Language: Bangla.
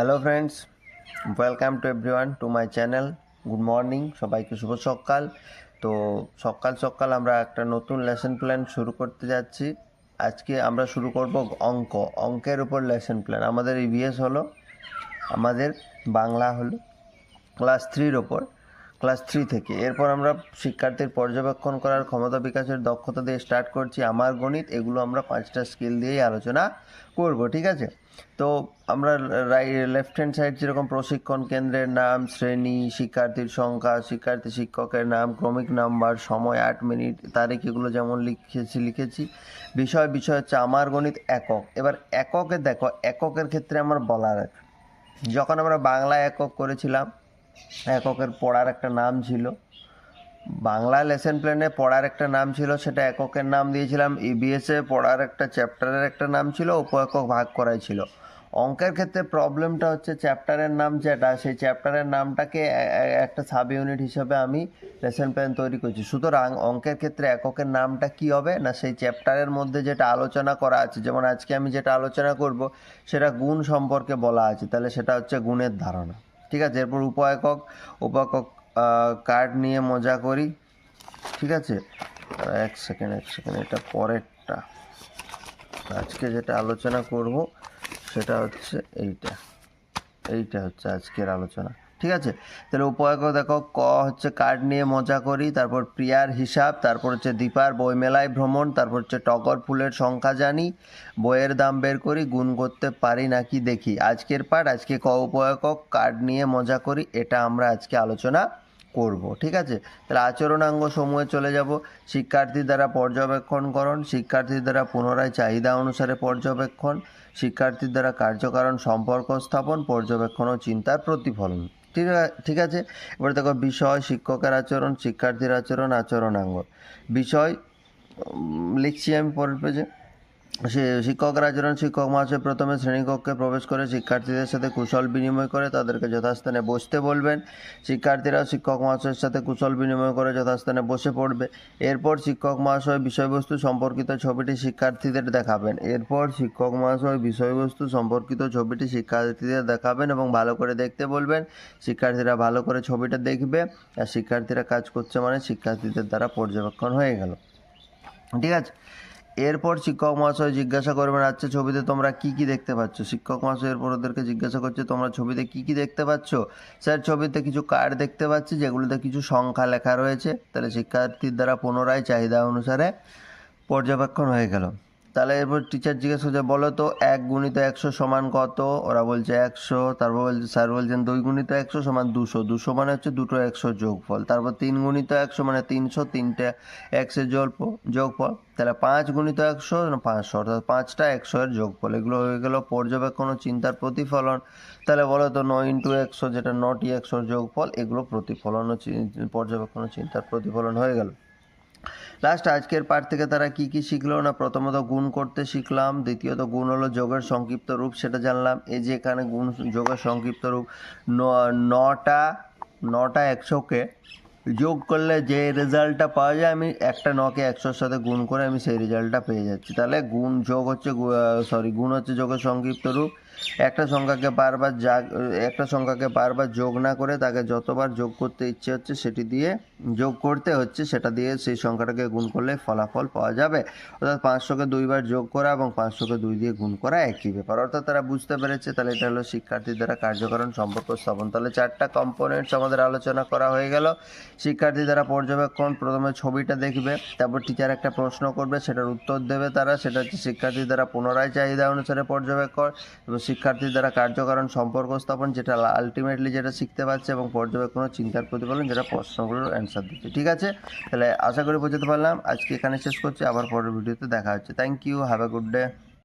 Hello friends welcome to everyone to my channel good morning সবাইকে শুভ সকাল। তো সকাল সকাল আমরা একটা নতুন লেসন প্ল্যান শুরু করতে যাচ্ছি। আজকে আমরা শুরু করব অঙ্ক। অঙ্কের উপর লেসন প্ল্যান আমাদের ইভিএস হলো, আমাদের বাংলা হলো ক্লাস থ্রির ওপর ক্লাস থ্রি থেকে। এরপর আমরা শিক্ষার্থীর পর্যবেক্ষণ করার ক্ষমতা বিকাশের দক্ষতা দিয়ে স্টার্ট করছি আমার গণিত। এগুলো আমরা পাঁচটা স্কিল দিয়েই আলোচনা করব, ঠিক আছে? তো আমরা রাই লেফট হ্যান্ড সাইড যেরকম প্রশিক্ষণ কেন্দ্রের নাম, শ্রেণি, শিক্ষার্থীর সংখ্যা, শিক্ষার্থী শিক্ষকের নাম, ক্রমিক নাম্বার, সময়, আট মিনিট, তারিখ এগুলো যেমন লিখেছি লিখেছি। বিষয় বিষয় হচ্ছে আমার গণিত একক। এবার এককে দেখো, এককের ক্ষেত্রে আমার বলার যখন আমরা বাংলা একক করেছিলাম এককের পড়ার একটা নাম ছিল। বাংলা লেসন প্ল্যানে পড়ার একটা নাম ছিল, সেটা এককের নাম দিয়েছিলাম। ইবিএসে পড়ার একটা চ্যাপ্টারের একটা নাম ছিল উপ একক ভাগ করাই ছিল। অঙ্কের ক্ষেত্রে প্রবলেমটা হচ্ছে চ্যাপ্টারের নাম যেটা, সেই চ্যাপ্টারের নামটাকে একটা সাব ইউনিট হিসাবে আমি লেসন প্ল্যান তৈরি করছি। সুতরাং অঙ্কের ক্ষেত্রে এককের নামটা কি হবে, না সেই চ্যাপ্টারের মধ্যে যেটা আলোচনা করা আছে, যেমন আজকে আমি যেটা আলোচনা করব, সেটা গুণ সম্পর্কে বলা আছে, তাহলে সেটা হচ্ছে গুণের ধারণা। ঠিক আছে? এরপর উপ একক উপ কার্ড নিয়ে মজা করি। ঠিক আছে? এক সেকেন্ড এক সেকেন্ড এটা পরেরটা। আজকে যেটা আলোচনা করব, সেটা হচ্ছে এইটা। এইটা হচ্ছে আজকের আলোচনা। ঠিক আছে? তাহলে উপয়ক দেখো, ক হচ্ছে কার্ড নিয়ে মজা করি, তারপর প্রিয়ার হিসাব, তারপর হচ্ছে দীপার বইমেলায় ভ্রমণ, তারপর হচ্ছে টগর ফুলের সংখ্যা জানি, বইয়ের দাম বের করি, গুণ করতে পারি নাকি দেখি। আজকের পাঠ আজকে ক উপয়কক কার্ড নিয়ে মজা করি, এটা আমরা আজকে আলোচনা করব, ঠিক আছে? তাহলে আচরণাঙ্গ সমূহে চলে যাব। শিক্ষার্থী দ্বারা পর্যবেক্ষণকরণ শিক্ষার্থী দ্বারা পুনরায় চাহিদা অনুসারে পর্যবেক্ষণ শিক্ষার্থীর দ্বারা কার্যকারণ সম্পর্ক স্থাপন, পর্যবেক্ষণ ও চিন্তার প্রতিফলন। ঠিক ঠিক আছে? এবারে দেখো, বিষয়, শিক্ষকের আচরণ, শিক্ষার্থীর আচরণ, আচরণাঙ্গ। বিষয় লিখছি আমি পরের পেজে শিক্ষকরা আচরণ শিক্ষক মহাশয় প্রথমে শ্রেণীকক্ষে প্রবেশ করে শিক্ষার্থীদের সাথে কুশল বিনিময় করে তাদেরকে যথাস্থানে বসতে বলবেন। শিক্ষার্থীরা শিক্ষক মহাশয়ের সাথে কুশল বিনিময় করে যথাস্থানে বসে পড়বে। এরপর শিক্ষক মহাশয় বিষয়বস্তু সম্পর্কিত ছবিটি শিক্ষার্থীদের দেখাবেন। এরপর শিক্ষক মহাশয় বিষয়বস্তু সম্পর্কিত ছবিটি শিক্ষার্থীদের দেখাবেন এবং ভালো করে দেখতে বলবেন। শিক্ষার্থীরা ভালো করে ছবিটা দেখবে আর শিক্ষার্থীরা কাজ করছে মানে শিক্ষার্থীদের দ্বারা পর্যবেক্ষণ হয়ে গেল। ঠিক আছে? এরপর শিক্ষক মহাশয় জিজ্ঞাসা করবেন আচ্ছা ছবিতে তোমরা কি কি দেখতে পাচ্ছ? শিক্ষক মহাশয় এরপর ওদেরকে জিজ্ঞাসা করছে, তোমরা ছবিতে কি কি দেখতে পাচ্ছ? স্যার, ছবিতে কিছু কার্ড দেখতে পাচ্ছি, যেগুলোতে কিছু সংখ্যা লেখা রয়েছে। তাহলে শিক্ষার্থীর দ্বারা পুনরায় চাহিদা অনুসারে পর্যবেক্ষণ হয়ে গেল। তাহলে এরপর টিচার জিজ্ঞেস করছে, বলো তো এক গুণিত একশো সমান কত? ওরা বলছে একশো, তারপর বলছে, স্যার বলছেন দুই গুণিত একশো সমান দুশো। দুশো মানে হচ্ছে দুটো একশো যোগফল। তারপর তিন গুণিত একশো মানে তিনশো, তিনটে একশো যোগ যোগফল। তাহলে পাঁচ গুণিত একশো পাঁচশো, অর্থাৎ পাঁচটা একশো এর যোগফল। এগুলো হয়ে গেল পর্যবেক্ষণ ও চিন্তার প্রতিফলন। তাহলে বলো তো নয় ইন্টু একশো যেটা নটি একশোর যোগফল, এগুলো প্রতিফলন ও পর্যবেক্ষণ ও চিন্তার প্রতিফলন হয়ে গেল। লাস্ট আজকের পাঠ থেকে তারা কি কি শিখলো? না, প্রথমত গুণ করতে শিখলাম, দ্বিতীয়ত গুণ হলো যোগের সংক্ষিপ্ত রূপ, সেটা জানলাম। এই যে এখানে গুণ, যোগের সংক্ষিপ্ত রূপ নটা নটা একশোকে যোগ করলে যে রেজাল্টটা পাওয়া যায়, আমি একটা নকে একশোর সাথে গুণ করে আমি সেই রেজাল্টটা পেয়ে যাচ্ছি। তাহলে গুণ যোগ হচ্ছে সরি গুণ হচ্ছে যোগের সংক্ষিপ্ত রূপ একটা সংখ্যাকে বারবার জাগ, একটা সংখ্যাকে বারবার যোগ না করে তাকে যতবার যোগ করতে ইচ্ছে হচ্ছে সেটি দিয়ে যোগ করতে হচ্ছে, সেটা দিয়ে সেই সংখ্যাটাকে গুণ করলে ফলাফল পাওয়া যাবে। অর্থাৎ পাঁচশোকে দুইবার যোগ করা এবং পাঁচশোকে দুই দিয়ে গুণ করা একই ব্যাপার। অর্থাৎ তারা বুঝতে পেরেছে, তাহলে এটা হলো শিক্ষার্থীর দ্বারা কার্যকরণ সম্পর্ক স্থাপন। তাহলে চারটা কম্পোনেন্টস আমাদের আলোচনা করা হয়ে গেল। শিক্ষার্থী দ্বারা পর্যবেক্ষণ, প্রথমে ছবিটা দেখবে, তারপর টিচার একটা প্রশ্ন করবে, সেটার উত্তর দেবে তারা। সেটা হচ্ছে শিক্ষার্থী দ্বারা পুনরায় চাহিদা অনুসারে পর্যবেক্ষণ, এবং শিক্ষার্থীর দ্বারা কার্যকারণ সম্পর্ক স্থাপন, যেটা আলটিমেটলি যেটা শিখতে পারছে এবং পর্যবেক্ষণ চিন্তার প্রতিফলন, যেটা প্রশ্নগুলোর অ্যান্সার দিচ্ছে। ঠিক আছে? তাহলে আশা করি বোঝাতে পারলাম। আজকে এখানে শেষ করছি। আবার পরের ভিডিওতে দেখা হচ্ছে। Thank you have a good day